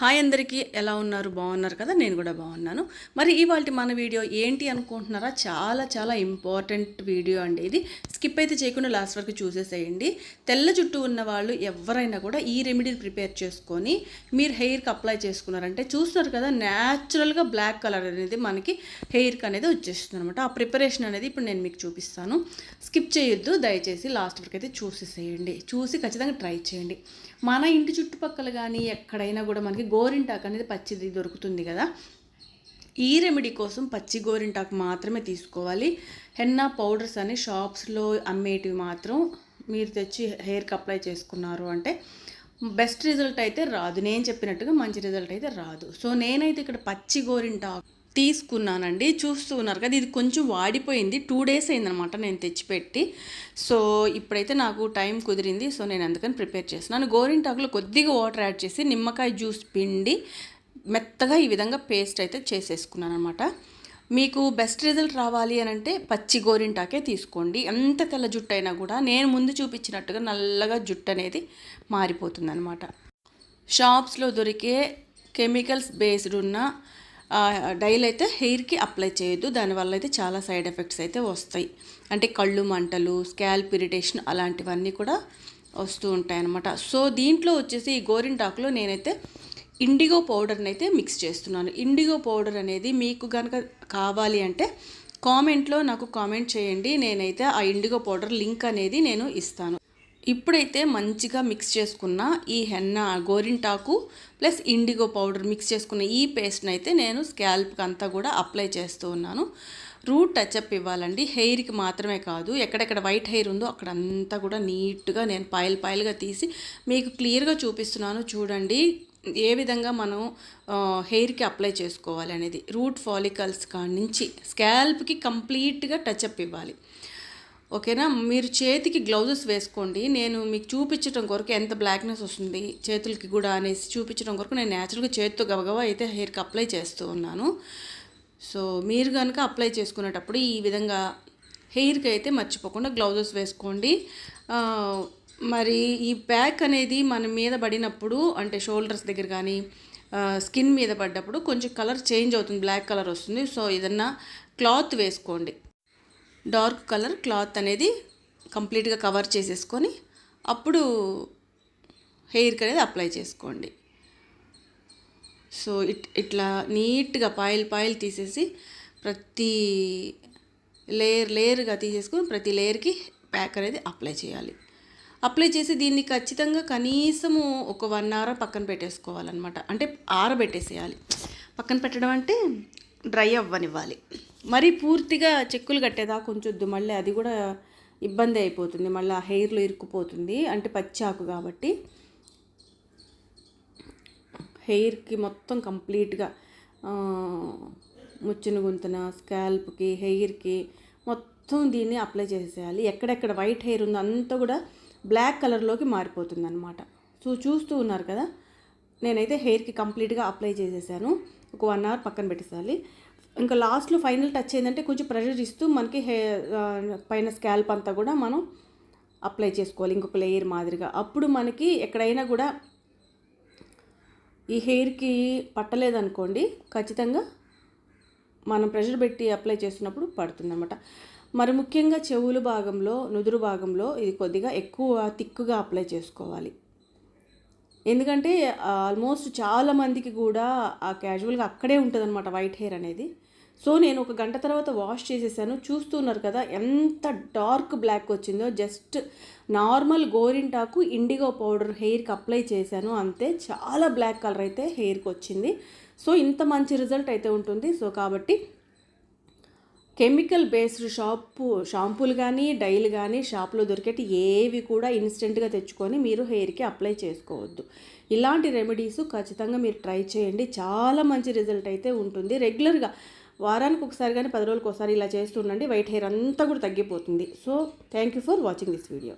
Hi అందరికీ ఎలా ఉన్నారు? బాగున్నారు కదా? నేను కూడా బాగున్నాను. మరి ఇవాళ మన వీడియో ఏంటి అనుకుంటున్నారా? చాలా చాలా ఇంపార్టెంట్ వీడియో అండి ఇది. స్కిప్ అయితే చేయకుండా లాస్ట్ వరకు చూసేసేయండి. తెల్ల జుట్టు ఉన్న వాళ్ళు ఎవరైనా కూడా ఈ రెమెడీని ప్రిపేర్ చేసుకొని మీరు హెయిర్కి అప్లై చేసుకున్నారంటే చూస్తున్నారు కదా న్యాచురల్గా బ్లాక్ కలర్ అనేది మనకి హెయిర్కి అనేది వచ్చేస్తుంది అనమాట ఆ ప్రిపరేషన్ అనేది ఇప్పుడు నేను మీకు చూపిస్తాను. స్కిప్ చేయొద్దు దయచేసి లాస్ట్ వరకు అయితే చూసేసేయండి. చూసి ఖచ్చితంగా ట్రై చేయండి. మన ఇంటి చుట్టుపక్కల కానీ ఎక్కడైనా కూడా మనకి గోరింటాకు అనేది పచ్చిది దొరుకుతుంది కదా. ఈ రెమెడీ కోసం పచ్చి గోరింటాకు మాత్రమే తీసుకోవాలి. హెన్నా పౌడర్స్ అని షాప్స్లో అమ్మేటివి మాత్రం మీరు తెచ్చి హెయిర్కి అప్లై చేసుకున్నారు అంటే బెస్ట్ రిజల్ట్ అయితే రాదు. నేను చెప్పినట్టుగా మంచి రిజల్ట్ అయితే రాదు. సో నేనైతే ఇక్కడ పచ్చి గోరింటాకు తీసుకున్నానండి. చూస్తూ ఉన్నారు కదా ఇది కొంచెం వాడిపోయింది. టూ డేస్ అయిందనమాట నేను తెచ్చిపెట్టి. సో ఇప్పుడైతే నాకు టైం కుదిరింది. సో నేను అందుకని ప్రిపేర్ చేస్తున్నాను. గోరింటాకులో కొద్దిగా వాటర్ యాడ్ చేసి నిమ్మకాయ జ్యూస్ పిండి మెత్తగా ఈ విధంగా పేస్ట్ అయితే చేసేసుకున్నాను అనమాట మీకు బెస్ట్ రిజల్ట్ రావాలి అని అంటే పచ్చి గోరింటాకే తీసుకోండి. ఎంత తెల్ల జుట్టు అయినా కూడా నేను ముందు చూపించినట్టుగా నల్లగా జుట్టు అనేది మారిపోతుంది అనమాట షాప్స్లో దొరికే కెమికల్స్ బేస్డ్ ఉన్న డైల్ అయితే హెయిర్కి అప్లై చేయొద్దు. దానివల్ల అయితే చాలా సైడ్ ఎఫెక్ట్స్ అయితే వస్తాయి. అంటే కళ్ళు మంటలు స్కాల్ప్ ఇరిటేషన్ అలాంటివన్నీ కూడా వస్తూ ఉంటాయి అన్నమాట సో దీంట్లో వచ్చేసి ఈ గోరింటాకులో నేనైతే ఇండిగో పౌడర్ని అయితే మిక్స్ చేస్తున్నాను. ఇండిగో పౌడర్ అనేది మీకు కనుక కావాలి అంటే కామెంట్లో నాకు కామెంట్ చేయండి. నేనైతే ఆ ఇండిగో పౌడర్ లింక్ అనేది నేను ఇస్తాను. ఇప్పుడైతే మంచిగా మిక్స్ చేసుకున్న ఈ హెన్న గోరింటాకు ప్లస్ ఇండిగో పౌడర్ మిక్స్ చేసుకున్న ఈ పేస్ట్ని అయితే నేను స్కాల్ప్కి అంతా కూడా అప్లై చేస్తూ ఉన్నాను. రూట్ టచ్అప్ ఇవ్వాలండి. హెయిర్కి మాత్రమే కాదు ఎక్కడెక్కడ వైట్ హెయిర్ ఉందో అక్కడ అంతా కూడా నీట్గా నేను పాయల్ పాయలుగా తీసి మీకు క్లియర్గా చూపిస్తున్నాను. చూడండి ఏ విధంగా మనం హెయిర్కి అప్లై చేసుకోవాలి అనేది. రూట్ ఫాలికల్స్ కాడి నుంచి స్కాల్ప్కి కంప్లీట్గా టచ్అప్ ఇవ్వాలి. ఓకేనా? మీరు చేతికి గ్లౌజెస్ వేసుకోండి. నేను మీకు చూపించడం కొరకు ఎంత బ్లాక్నెస్ వస్తుంది చేతులకి కూడా అనేసి చూపించడం కొరకు నేను న్యాచురల్గా చేతితో గబగబా అయితే హెయిర్కి అప్లై చేస్తూ ఉన్నాను. సో మీరు కనుక అప్లై చేసుకునేటప్పుడు ఈ విధంగా హెయిర్కి అయితే మర్చిపోకుండా గ్లౌజెస్ వేసుకోండి. మరి ఈ ప్యాక్ అనేది మన మీద పడినప్పుడు అంటే షోల్డర్స్ దగ్గర కానీ స్కిన్ మీద పడ్డప్పుడు కొంచెం కలర్ చేంజ్ అవుతుంది బ్లాక్ కలర్ వస్తుంది. సో ఏదన్నా క్లాత్ వేసుకోండి. డార్క్ కలర్ క్లాత్ అనేది కంప్లీట్గా కవర్ చేసేసుకొని అప్పుడు హెయిర్కి అనేది అప్లై చేసుకోండి. సో ఇట్ ఇట్లా నీట్గా పాయిల్ పాయిల్ తీసేసి ప్రతి లేయర్ లేయర్గా తీసేసుకొని ప్రతి లేయర్కి ప్యాక్ అనేది అప్లై చేయాలి. అప్లై చేసి దీన్ని ఖచ్చితంగా కనీసము ఒక వన్ అవర్ పక్కన పెట్టేసుకోవాలన్నమాట. అంటే ఆరబెట్టేసేయాలి. పక్కన పెట్టడం అంటే డ్రై అవ్వనివ్వాలి. మరి పూర్తిగా చెక్కులు కట్టేదా కొంచెం మళ్ళీ అది కూడా ఇబ్బంది అయిపోతుంది. మళ్ళీ ఆ హెయిర్లో ఇరుక్కుపోతుంది. అంటే పచ్చాకు కాబట్టి హెయిర్కి మొత్తం కంప్లీట్గా ముచ్చిన గుంతన స్కాల్ప్కి హెయిర్కి మొత్తం దీన్ని అప్లై చేసేయాలి ఎక్కడెక్కడ వైట్ హెయిర్ ఉందో అంతా కూడా బ్లాక్ కలర్లోకి మారిపోతుంది అనమాట సో చూస్తూ ఉన్నారు కదా నేనైతే హెయిర్కి కంప్లీట్గా అప్లై చేసేసాను. ఒక వన్ అవర్ పక్కన పెట్టేసాలి ఇంకా లాస్ట్లో ఫైనల్ టచ్ ఏంటంటే కొంచెం ప్రెషర్ ఇస్తూ మనకి హెయిర్ పైన స్కాల్ప్ అంతా కూడా మనం అప్లై చేసుకోవాలి ఇంకొక లేయర్ మాదిరిగా. అప్పుడు మనకి ఎక్కడైనా కూడా ఈ హెయిర్కి పట్టలేదనుకోండి ఖచ్చితంగా మనం ప్రెషర్ పెట్టి అప్లై చేస్తున్నప్పుడు పడుతుంది అనమాట మరి ముఖ్యంగా చెవులు భాగంలో నుదురు భాగంలో ఇది కొద్దిగా ఎక్కువ తిక్కుగా అప్లై చేసుకోవాలి. ఎందుకంటే ఆల్మోస్ట్ చాలా మందికి కూడా ఆ క్యాజువల్గా అక్కడే ఉంటుంది అనమాట వైట్ హెయిర్ అనేది. సో నేను ఒక గంట తర్వాత వాష్ చేసేసాను. చూస్తున్నారు కదా ఎంత డార్క్ బ్లాక్ వచ్చిందో. జస్ట్ నార్మల్ గోరింటాకు ఇండిగో పౌడర్ హెయిర్కి అప్లై చేశాను అంతే. చాలా బ్లాక్ కలర్ అయితే హెయిర్కి వచ్చింది. సో ఇంత మంచి రిజల్ట్ అయితే ఉంటుంది. సో కాబట్టి కెమికల్ బేస్డ్ షాంపూ షాంపూలు కానీ డైలు కానీ షాప్లో దొరికేటి ఏవి కూడా ఇన్స్టెంట్గా తెచ్చుకొని మీరు హెయిర్కి అప్లై చేసుకోవద్దు. ఇలాంటి రెమెడీస్ ఖచ్చితంగా మీరు ట్రై చేయండి. చాలా మంచి రిజల్ట్ అయితే ఉంటుంది. రెగ్యులర్గా వారానికి ఒకసారి కానీ పది రోజులకు ఒకసారి ఇలా చేస్తుండండి. వైట్ హెయిర్ అంతా కూడా తగ్గిపోతుంది. So thank you for watching this video